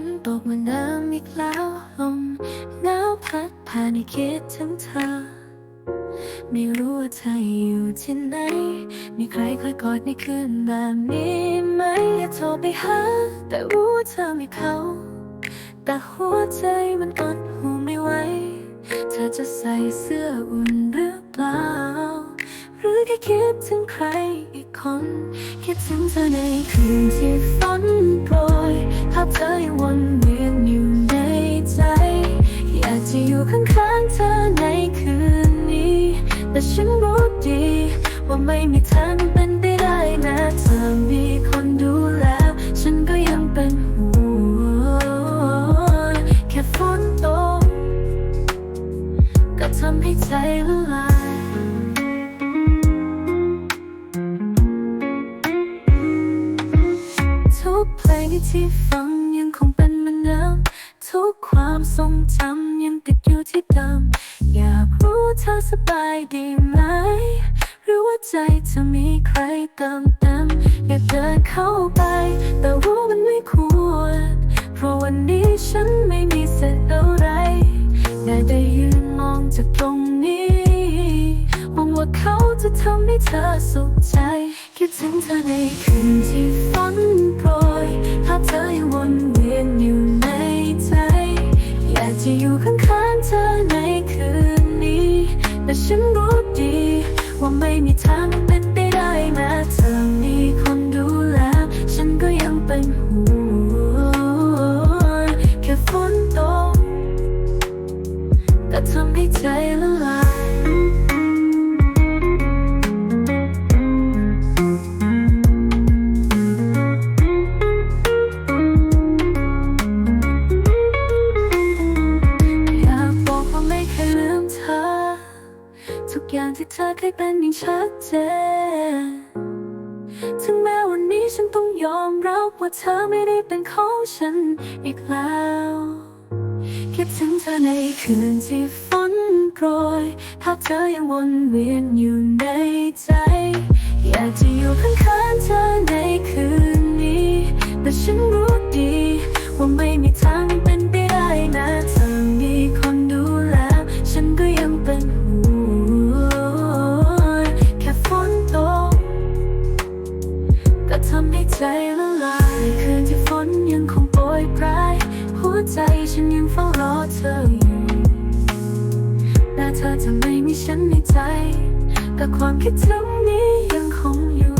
นตกเหมือนน้ำอีกแล้วลมหนาวพัดผ่านให้คิดถึงเธอ ไม่รู้ว่าเธออยู่ที่ไหน มีใครคอยกอดในคืนแบบนี้ไหมอยากโทรไปหา แต่รู้ว่าเธอไม่เขา แต่หัวใจมันอดหูไม่ไหว เธอจะใส่เสื้ออุ่นหรือเปล่า หรือแค่คิดถึงใครอีกคน คิดถึงเธอในคืนที่ฝนโปรย ไม่มีทางเป็นไปได้นะเธอมีคนดูแลฉันก็ยังเป็นห่วงแค่ฝนตกก็ทำให้ใจละลายทุกเพลงที่ฟังยังคงเป็นเหมือนเดิมทุกความทรงจำยังติดอยู่ที่เดิมอยากรู้เธอสบายดีไหม หรือว่าใจเธอมีใครเติมเต็มอยากเดินเข้าไป แต่รู้มันไม่ควร เพราะวันนี้ฉันไม่มีเศษอะไรได้แต่ยืนมองจากตรงนี้หวังว่าเขาจะทำให้เธอสุขใจ คิดถึงเธอในคืนที่ฝันโปรยภาพเธอยังวนเวียนอยู่ในใจ อยากจะอยู่ข้างๆเธอในคืนนี้ แต่ฉันรู้ดี ว่าไม่มีทางเป็นไปได้แม้เธอมีคนดูแล ฉันก็ยังเป็นห่วงแค่ฝนตกก็ทำให้ใจละลายอย ที่เธอเคยเป็นอย่างชัดเจนถึงแม้วันนี้ฉันต้องยอมรับว่าเธอไม่ได้เป็นของฉันอีกแล้วคิดถึงเธอในคืนที่ฝนโปรยภาพเธอยังวนเวียนอยู่ในใจ อยากจะอยู่ข้างๆ ธอจะไม่มีฉันในใจ แต่ความคิดถึงนี้ยังคงอยู่